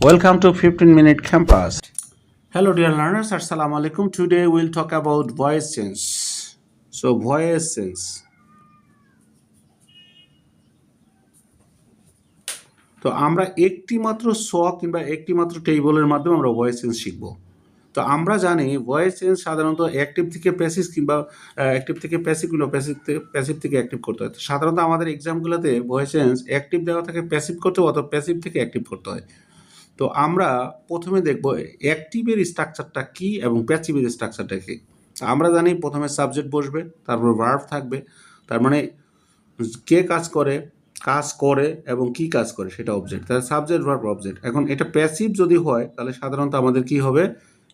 Welcome to 15 Minute Campus. Hello, dear learners. Assalamu alaikum. Today we'll talk about voice change. So, voice change. তো আমরা একটি মাত্র স কিংবা একটি মাত্র টেবলের মাধ্যমে আমরা ভয়েস চেঞ্জ শিখব তো আমরা জানি ভয়েস চেঞ্জ সাধারণত অ্যাক্টিভ থেকে প্যাসিভ কিংবা অ্যাক্টিভ থেকে প্যাসিভ কিংবা প্যাসিভ থেকে প্যাসিভ থেকে অ্যাক্টিভ করতে হয় সাধারণত আমাদের এক্সামগুলোতে ভয়েস চেঞ্জ অ্যাক্টিভ দেওয়া থাকে প্যাসিভ করতে হয় অথবা প্যাসিভ থেকে অ্যাক্টিভ করতে হয় তো আমরা প্রথমে দেখব অ্যাক্টিভের স্ট্রাকচারটা কী এবং প্যাসিভের স্ট্রাকচারটা কী। আমরা জানি প্রথমে সাবজেক্ট বসবে, তারপর ভার্ভ থাকবে, তার মানে কে কাজ করে কাজ করে এবং কি কাজ করে সেটা অবজেক্ট তাহলে সাবজেক্ট ভার্ব অবজেক্ট এখন এটা প্যাসিভ যদি হয়, তাহলে সাধারণত আমাদের কি হবে?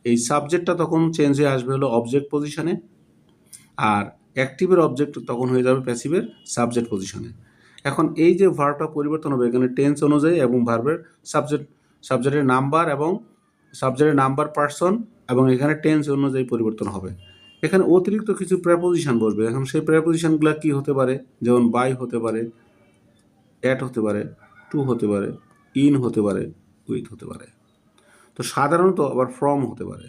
এই সাবজেক্টটা তখন চেঞ্জ হয়ে আসবে হলো অবজেক্ট পজিশনে আর অ্যাক্টিভের অবজেক্ট তখন হয়ে যাবে প্যাসিভের সাবজেক্ট পজিশনে এখন এই যে ভার্বটা পরিবর্তন হবে, এখানে টেন্স অনুযায়ী এবং ভার্বের সাবজেক্ট সাবজেক্টের নাম্বার এবং সাবজেক্টের নাম্বার পার্সন এবং এখানে টেন্স অনুযায়ী পরিবর্তন হবে। এখানে অতিরিক্ত কিছু প্রেপোজিশন বসবে এখন সেই প্রেপোজিশনগুলো কি হতে পারে? যেমন বাই হতে পারে অ্যাট হতে পারে টু হতে পারে ইন হতে পারে উইথ হতে পারে। তো সাধারণত আবার ফ্রম হতে পারে।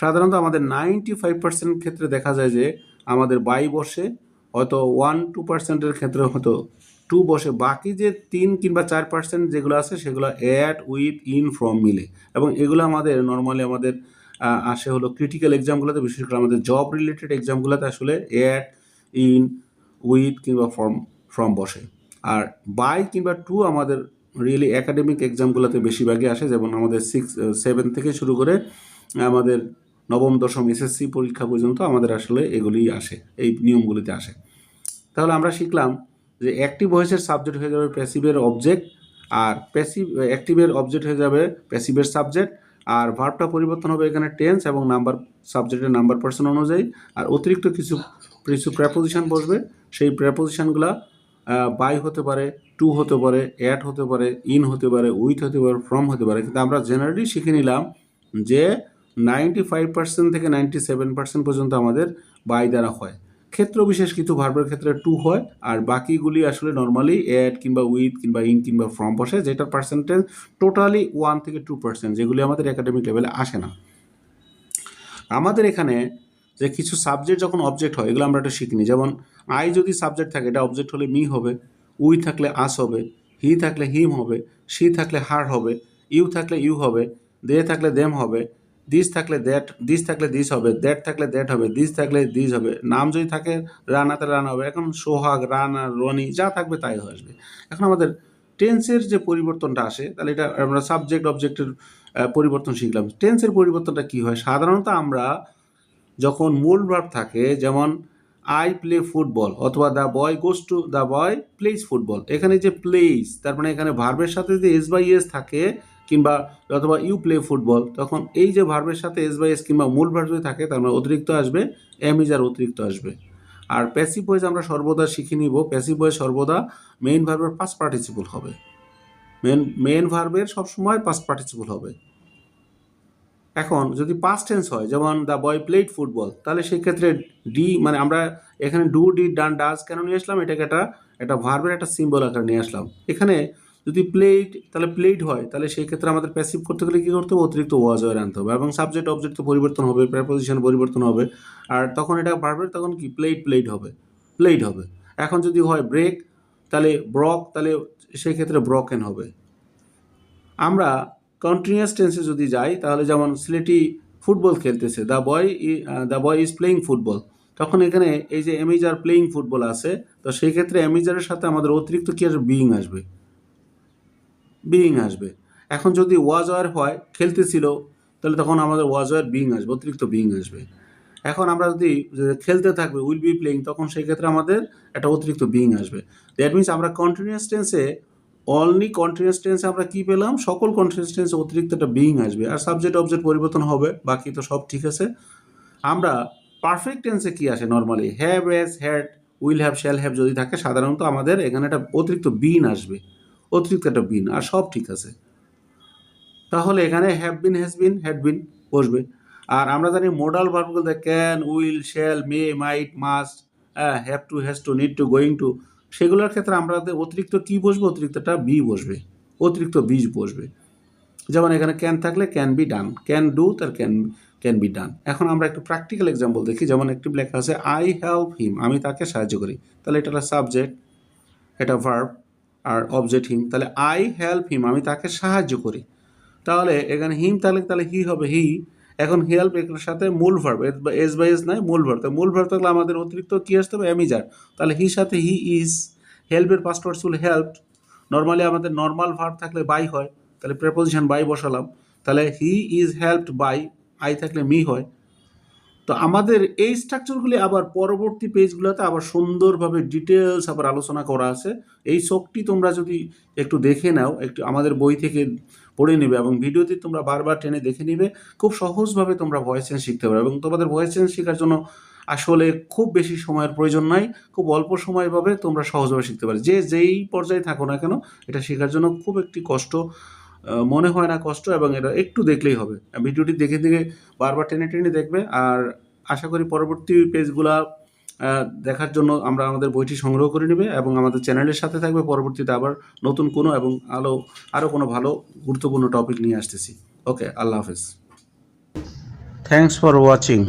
সাধারণত আমাদের নাইনটি ফাইভ পার্সেন্ট ক্ষেত্রে দেখা যায় যে আমাদের বাই বসে, হয়তো ওয়ান টু পার্সেন্টের ক্ষেত্রে হয়তো টু বসে, বাকি যে তিন কিংবা চার পার্সেন্ট যেগুলো আছে, সেগুলো অ্যাট উইথ ইন ফ্রম মিলে। এবং এগুলো আমাদের নর্মালি আমাদের আসে হলো ক্রিটিক্যাল এক্সামগুলোতে বিশেষ করে আমাদের জব রিলেটেড এক্সামগুলোতে আসলে অ্যাড ইন উইথ কিংবা ফর্ম ফ্রম বসে। আর বাই কিংবা টু আমাদের রিয়েলি একাডেমিক এক্সামগুলোতে বেশিরভাগই আসে, যেমন আমাদের সিক্স সেভেন থেকে শুরু করে, আমাদের নবম, দশম এসএসসি পরীক্ষা পর্যন্ত আমাদের আসলে এগুলিই আসে, এই নিয়মগুলিতে আসে। তাহলে আমরা শিখলাম যে অ্যাক্টিভ ভয়েসের সাবজেক্ট হয়ে যাবে প্যাসিভের অবজেক্ট আর প্যাসিভ অ্যাক্টিভের অবজেক্ট হয়ে যাবে প্যাসিভের সাবজেক্ট আর ভার্বটা পরিবর্তন হবে এখানে টেন্স এবং নাম্বার সাবজেক্টের নাম্বার পার্সন অনুযায়ী, আর অতিরিক্ত কিছু কিছু প্রেপোজিশন বসবে, সেই প্রেপোজিশনগুলো বাই হতে পারে টু হতে পারে অ্যাট হতে পারে ইন হতে পারে উইথ হতে পারে ফ্রম হতে পারে। কিন্তু আমরা জেনারেলি শিখে নিলাম যে নাইনটি ফাইভ পার্সেন্ট থেকে নাইনটি সেভেন পার্সেন্ট পর্যন্ত আমাদের বাই দ্বারা হয়। ক্ষেত্র বিশেষ কিছু ভার্বের ক্ষেত্রে টু হয়, আর বাকিগুলি আসলে নর্মালি অ্যাড কিংবা উইথ কিংবা ইন কিংবা ফ্রম বসে, যেটার পার্সেন্টেজ টোটালি ওয়ান থেকে টু পার্সেন্ট যেগুলি আমাদের একাডেমিক লেভেলে আসে না। আমাদের এখানে যে কিছু সাবজেক্ট যখন অবজেক্ট হয়, এগুলো আমরা একটা শিখিনি। যেমন আই যদি সাবজেক্ট থাকে, এটা অবজেক্ট হলে মি হবে উই থাকলে আস হবে হি থাকলে হিম হবে সি থাকলে হার হবে ইউ থাকলে ইউ হবে দে থাকলে দেম হবে দিস থাকলে দ্যাট দিস থাকলে দিস হবে দ্যাট থাকলে দ্যাট হবে দিস থাকলে দিস হবে। নাম যদি থাকে, রানাতে রানা হবে। এখন সোহাগ, রানা, রনি, যা থাকবে তাই আসবে। এখন আমাদের টেন্সের যে পরিবর্তনটা আসে, তাহলে এটা আমরা সাবজেক্ট অবজেক্টের পরিবর্তন শিখলাম। টেন্সের পরিবর্তনটা কি হয়? সাধারণত আমরা যখন মূল ভার্ব থাকে, যেমন আই প্লে ফুটবল অথবা the boy goes to the boy plays football এখানে যে প্লেস তার মানে এখানে ভার্বের সাথে যদি এস বাই এস থাকে কিংবা অথবা ইউ প্লে ফুটবল তখন এই যে ভার্বের সাথে এস বাই এস কিংবা মূল ভার্ব যদি থাকে, তার মানে অতিরিক্ত আসবে এম ইজ আর অতিরিক্ত আসবে। আর প্যাসিভ ভয়েস আমরা সর্বদা শিখে নিব প্যাসিভ ভয়েস সর্বদা মেইন ভার্বের পাস পার্টিসিপল হবে। মেন মেন ভার্বের সবসময় পাস পার্টিসিপল হবে। এখন যদি পাস্ট টেন্স হয়, যেমন দ্য বয় প্লেড ফুটবল তাহলে সেই ক্ষেত্রে ডি মানে আমরা এখানে ডু ডি ডান ডাস কেন নিয়ে আসলাম? এটাকে একটা একটা ভার্বের একটা সিম্বল আকারে নিয়ে আসলাম। এখানে যদি প্লেট তাহলে প্লেট হয়, তাহলে সেই ক্ষেত্রে আমাদের প্যাসিভ করতে গেলে কী করতে হবে? অতিরিক্ত ওয়াজ ওয়ার আনতে হবে এবং সাবজেক্ট অবজেক্ট তো পরিবর্তন হবে প্রেপোজিশন পরিবর্তন হবে। আর তখন এটা ভার্বের তখন কি? প্লেট প্লেট হবে প্লেট হবে। এখন যদি হয় ব্রেক তাহলে ব্রক তাহলে সেই ক্ষেত্রে ব্রকেন হবে। আমরা কন্টিনিউয়াস টেন্সে যদি যাই, তাহলে যেমন সিলেটি ফুটবল খেলতেছে the boy the boy is playing football তখন এখানে এই যে এমিজার প্লেয়িং ফুটবল আছে, তো সেই ক্ষেত্রে এমিজারের সাথে আমাদের অতিরিক্ত কি আসবে? বিইং আসবে। বিইং আসবে। এখন যদি ওয়াজ ওয়ার হয়, খেলতেছিল, তাহলে তখন আমাদের ওয়াজ ওয়ার বিইং আসবে, অতিরিক্ত বিইং আসবে। এখন আমরা যদি খেলতে থাকবে উইল বি প্লেইং তখন সেই ক্ষেত্রে আমাদের একটা অতিরিক্ত বিইং আসবে। দ্যাট মিনস আমরা কন্টিনিউয়াস টেন্সে অনলি কন্টিনিউয়াস টেন্সে আমরা কি পেলাম? সকল কন্টিনিউয়াস টেন্সে অতিরিক্ত একটা বিইং আসবে। আর সাবজেক্ট অবজেক্ট পরিবর্তন হবে, বাকি তো সব ঠিক আছে। আমরা পারফেক্ট টেন্সে কি আসে normally have has had will have shall have যদি থাকে, সাধারণত আমাদের এখানে একটা অতিরিক্ত বিন আসবে। অতিরিক্ত একটা বিন, আর সব ঠিক আছে। তাহলে এখানে have been has been had been বসবে। আর আমরা জানি modal ভার্বগুলোতে can will shall may might must হ্যাঁ have to has to need to going to সেগুলোর ক্ষেত্রে আমরা অতিরিক্ত কি বসবে? অতিরিক্তটা বি বসবে। অতিরিক্ত বীজ বসবে। যেমন এখানে ক্যান থাকলে can be done can do তার ক্যান ক্যান বি ডান এখন আমরা একটু প্র্যাকটিক্যাল এক্সাম্পল দেখি। যেমন একটি লেখা আছে আই হেল্প হিম আমি তাকে সাহায্য করি। তাহলে এটা একটা সাবজেক্ট এটা ভার্ব আর অবজেক্ট হিম তাহলে আই হেল্প হিম আমি তাকে সাহায্য করি। তাহলে এখানে হিম তাহলে তাহলে হি হবে হি এখন হেল্প এর সাথে মূল ভার্ব এস বাই এস নাই, মূল ভার্ব মূল ভার্ব থাকলে আমাদের অতিরিক্ত কী আসতে হবে? অ্যামিজার তাহলে হি সাথে হি ইজ হেল্পের পাস্ট ছিল হেল্প নর্মালি আমাদের নর্মাল ভার্ব থাকলে বাই হয়, তাহলে প্রেপোজিশন বাই বসালাম। তাহলে he is helped by I থাকলে মি হয়। তো আমাদের এই স্ট্রাকচারগুলি আবার পরবর্তী পেজগুলোতে আবার সুন্দরভাবে ডিটেলস আবার আলোচনা করা আছে। এই শোকটি তোমরা যদি একটু দেখে নাও, একটু আমাদের বই থেকে পড়ে নেবে এবং ভিডিওতে তোমরা বারবার টেনে দেখে নিবে, খুব সহজভাবে তোমরা ভয়েস চেঞ্জ শিখতে পারবে এবং তোমাদের ভয়েস চেঞ্জ শেখার জন্য আসলে খুব বেশি সময়ের প্রয়োজন নাই, খুব অল্প সময় পাবে তোমরা সহজভাবে শিখতে পারো যে যেই পর্যায়ে থাকো না কেন, এটা শেখার জন্য খুব একটি কষ্ট মনে হয় না কষ্ট এবং এটা একটু দেখলেই হবে। ভিডিওটি দেখে দেখে বারবার টেনে টেনে দেখবে আর আশা করি পরবর্তী পেজগুলা দেখার জন্য আমরা আমাদের বইটি সংগ্রহ করে নেবে এবং আমাদের চ্যানেলের সাথে থাকবে। পরবর্তীতে আবার নতুন কোনো এবং আলো আরও কোনো ভালো, গুরুত্বপূর্ণ টপিক নিয়ে আসতেছি। ওকে আল্লাহ হাফেজ। Thanks for watching